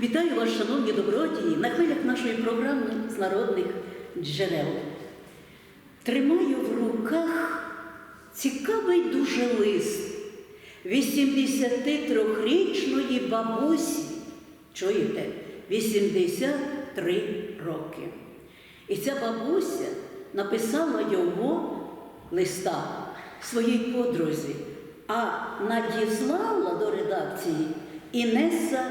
Вітаю вас, шановні добродії, на хвилях нашої програми з народних джерел. Тримаю в руках цікавий дуже лист 83-річної бабусі. Чуєте? 83 роки. І ця бабуся написала його листа своїй подрузі, а надіслала до редакції Інеса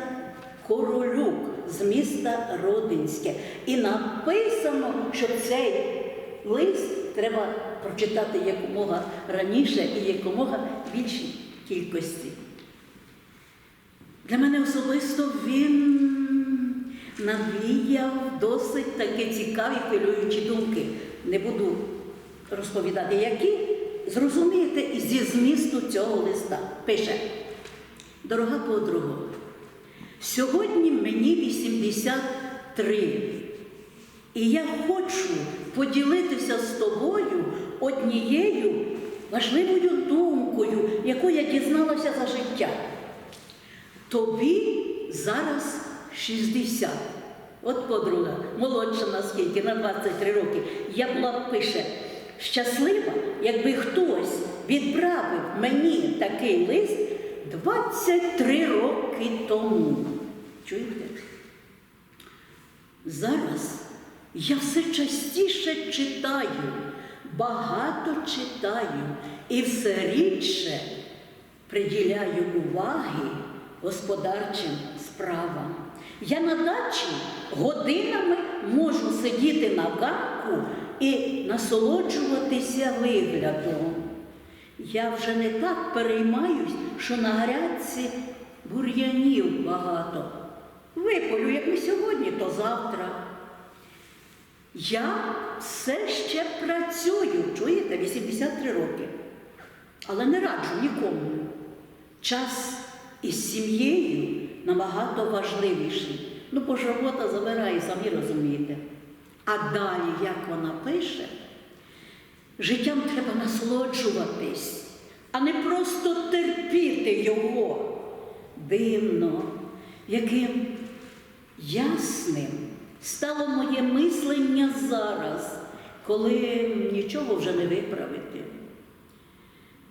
Королюк з міста Родинське. І написано, що цей лист треба прочитати якомога раніше і якомога більшій кількості. Для мене особисто він навіяв досить таки цікаві хвилюючі думки. Не буду розповідати, які зрозумієте зі змісту цього листа. Пише, дорога подруга, сьогодні мені 83. І я хочу поділитися з тобою однією важливою думкою, яку я дізналася за життя. Тобі зараз 60. От подруга, молодша наскільки, на 23 роки. Я була пише, щаслива, якби хтось відправив мені такий лист 23 роки тому. Чуєте? Зараз я все частіше читаю, багато читаю і все рідше приділяю уваги господарчим справам. Я на дачі годинами можу сидіти на ганку і насолоджуватися виглядом. Я вже не так переймаюсь, що на грядці бур'янів багато. Виполю, як не сьогодні, то завтра. Я все ще працюю, чуєте, 83 роки. Але не раджу нікому. Час із сім'єю набагато важливіший. Ну, бо ж робота забирає, самі розумієте. А далі, як вона пише, життям треба насолоджуватись, а не просто терпіти його. Дивно, яким ясним стало моє мислення зараз, коли нічого вже не виправити.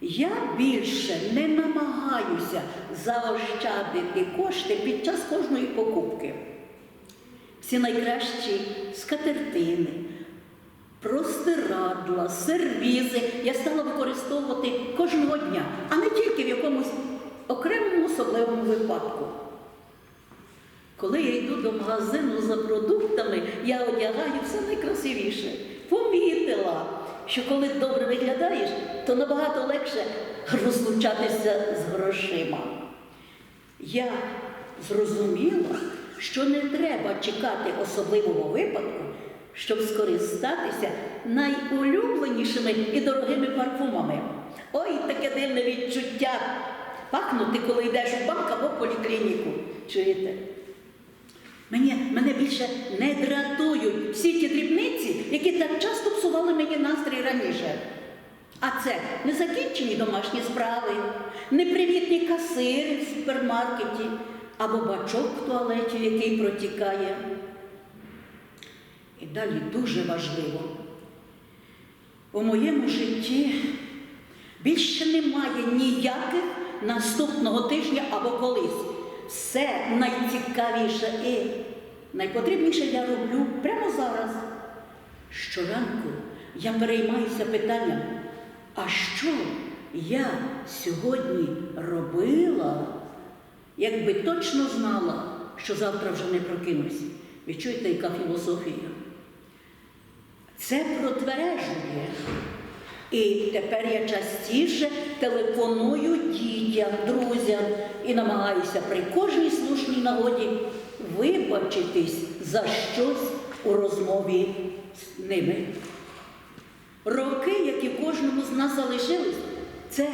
Я більше не намагаюся заощадити кошти під час кожної покупки. Всі найкращі скатертини, простирадла, сервізи я стала використовувати кожного дня, а не тільки в якомусь окремому особливому випадку. Коли я йду до магазину за продуктами, я одягаю все найкрасивіше. Помітила, що коли добре виглядаєш, то набагато легше розлучатися з грошима. Я зрозуміла, що не треба чекати особливого випадку, щоб скористатися найулюбленішими і дорогими парфумами. Ой, таке дивне відчуття пахнути, коли йдеш у банк або поліклініку. Чуєте? Мені, мене більше не дратують всі ті дрібниці, які так часто псували мені настрій раніше. А це незакінчені домашні справи, непривітні касири в супермаркеті або бачок в туалеті, який протікає. І далі дуже важливо. У моєму житті більше немає ніяких наступного тижня або колись. Все найцікавіше і найпотрібніше я роблю прямо зараз. Щоранку я переймаюся питанням, а що я сьогодні робила, якби точно знала, що завтра вже не прокинусь. Ви яка філософія? Це протвережує. І тепер я частіше телефоную дітям, друзям і намагаюся при кожній слушній нагоді вибачитись за щось у розмові з ними. Роки, які кожному з нас залишились, це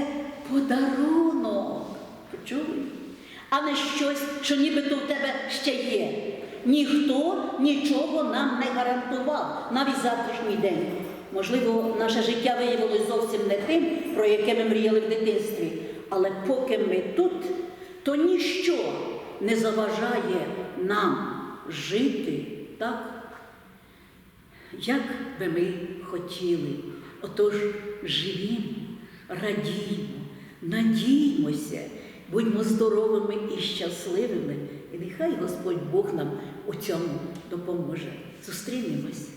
подарунок. Почули? А не щось, що нібито в тебе ще є. Ніхто нічого нам не гарантував, навіть завтрашній день. Можливо, наше життя виявилось зовсім не тим, про яке ми мріяли в дитинстві. Але поки ми тут, то ніщо не заважає нам жити так, як би ми хотіли. Отож, живімо, радіємо, надіймося, будьмо здоровими і щасливими. І нехай Господь Бог нам у цьому допоможе. Зустрінемось.